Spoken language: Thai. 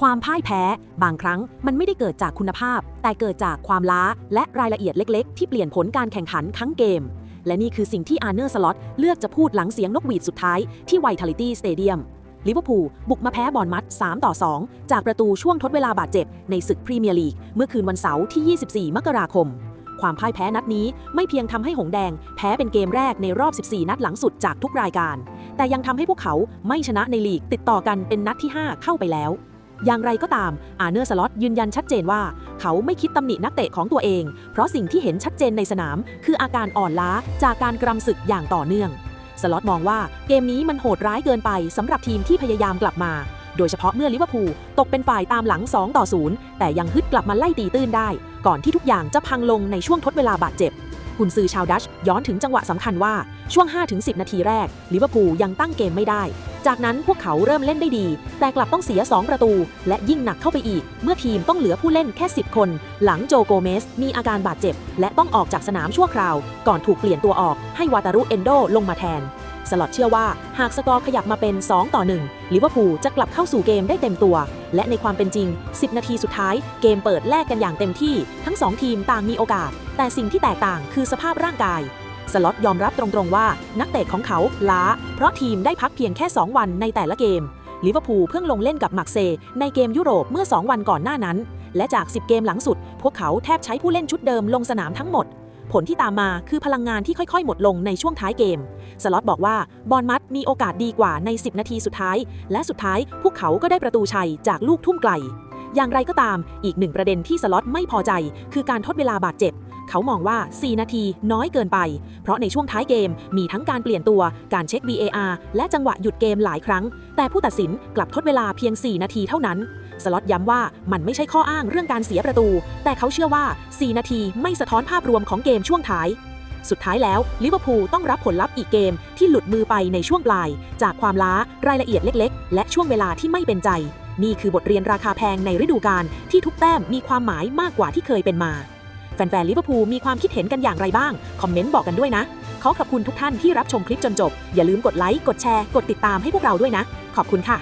ความพ่ายแพ้ บางครั้งมันไม่ได้เกิดจากคุณภาพ แต่เกิดจากความล้าและรายละเอียดเล็กๆ ที่เปลี่ยนผลการแข่งขันทั้งเกม และนี่คือสิ่งที่อาร์เนอร์สล็อตเลือกจะพูดหลังเสียงนกหวีดสุดท้ายที่ Vitality Stadium ลิเวอร์พูลบุกมาแพ้บอร์นมัด 3 ต่อ 2 จากประตูช่วงทดเวลาบาดเจ็บในศึกพรีเมียร์ลีก เมื่อคืนวันเสาร์ที่ 24 มกราคม ความพ่ายแพ้นัดนี้ไม่เพียงทำให้หงแดง แพ้เป็นเกมแรกในรอบ 14 นัดหลังสุดจากทุกรายการ แต่ยังทำให้พวกเขาไม่ชนะในลีกติดต่อกันเป็นนัดที่ 5 เข้าไปแล้ว อย่างไรก็ตามอาเนอร์สล็อตยืนยันชัดเจนว่า เขาไม่คิดตำหนินักเตะของตัวเอง เพราะสิ่งที่เห็นชัดเจนในสนาม คืออาการอ่อนล้าจากการกรำศึกอย่างต่อเนื่อง สล็อตมองว่าเกมนี้มันโหดร้ายเกินไปสำหรับทีมที่พยายามกลับมา โดยเฉพาะเมื่อลิเวอร์พูลตกเป็นฝ่ายตามหลัง 2 ต่อ 0 แต่ยังฮึดกลับมาไล่ตีตื้นได้ ก่อนที่ทุกอย่างจะพังลงในช่วงทดเวลาบาดเจ็บ กุนซือชาวดัชย้อนถึงจังหวะสำคัญว่าช่วง 5-10 นาทีแรกลิเวอร์พูลยังตั้งเกมไม่ได้ จากนั้นพวกเขาเริ่มเล่นได้ดี แต่กลับต้องเสีย 2 ประตู และยิ่งหนักเข้าไปอีก เมื่อทีมต้องเหลือผู้เล่นแค่ 10 คน หลังโจโกเมส มีอาการบาดเจ็บ และต้องออกจากสนามชั่วคราว ก่อนถูกเปลี่ยนตัวออกให้วาตารุเอนโดลงมาแทน สล็อตเชื่อว่า หากสกอร์ขยับมาเป็น 2 ต่อ 1 ลิเวอร์พูลจะกลับเข้าสู่เกมได้เต็มตัว และในความเป็นจริง 10 นาทีสุดท้าย เกมเปิดแลกกันอย่างเต็มที่ ทั้ง 2 ทีมต่างมีโอกาส แต่สิ่งที่แตกต่างคือสภาพร่างกาย สล็อตยอมรับตรงๆว่า นักเตะของเขาล้า เพราะทีมได้พักเพียงแค่ 2 วันในแต่ละเกม ลิเวอร์พูลเพิ่งลงเล่นกับมักเซ ในเกมยุโรปเมื่อ 2 วันก่อนหน้านั้น และจาก 10 เกมหลังสุด พวกเขาแทบใช้ผู้เล่นชุดเดิมลงสนามทั้งหมด ผลที่ตามมาคือพลังงานที่ค่อยๆ หมดลงในช่วงท้ายเกม สล็อตบอกว่าบอลมัดมีโอกาสดีกว่าใน 10 นาทีสุดท้าย และสุดท้ายพวกเขาก็ได้ประตูชัยจากลูกทุ่มไกล อย่างไรก็ตาม อีกหนึ่งประเด็นที่สล็อตไม่พอใจ คือการทดเวลาบาดเจ็บ เขามองว่า 4 นาทีน้อยเกินไป เพราะในช่วงท้ายเกมมีทั้งการเปลี่ยนตัว การเช็ค VAR และจังหวะหยุดเกมหลายครั้ง แต่ผู้ตัดสินกลับทดเวลาเพียง 4 นาทีเท่านั้น สล็อตย้ำว่ามันไม่ใช่ข้ออ้างเรื่องการเสียประตู แต่เขาเชื่อว่า 4 นาทีไม่สะท้อนภาพรวมของเกมช่วงท้าย สุดท้ายแล้วลิเวอร์พูลต้องรับผลลัพธ์อีกเกมที่หลุดมือไปในช่วงปลาย จากความล้ารายละเอียดเล็ก ๆ และช่วงเวลาที่ไม่เป็นใจ นี่คือบทเรียนราคาแพงในฤดูกาลที่ทุกแต้มมีความหมายมากกว่าที่เคยเป็นมาแฟนๆลิเวอร์พูลมีความคิดเห็นกันอย่างไรบ้าง คอมเมนต์บอกกันด้วยนะ ขอขอบคุณทุกท่านที่รับชมคลิปจนจบ อย่าลืมกดไลค์ กดแชร์ กดติดตามให้พวกเราด้วยนะ ขอบคุณค่ะ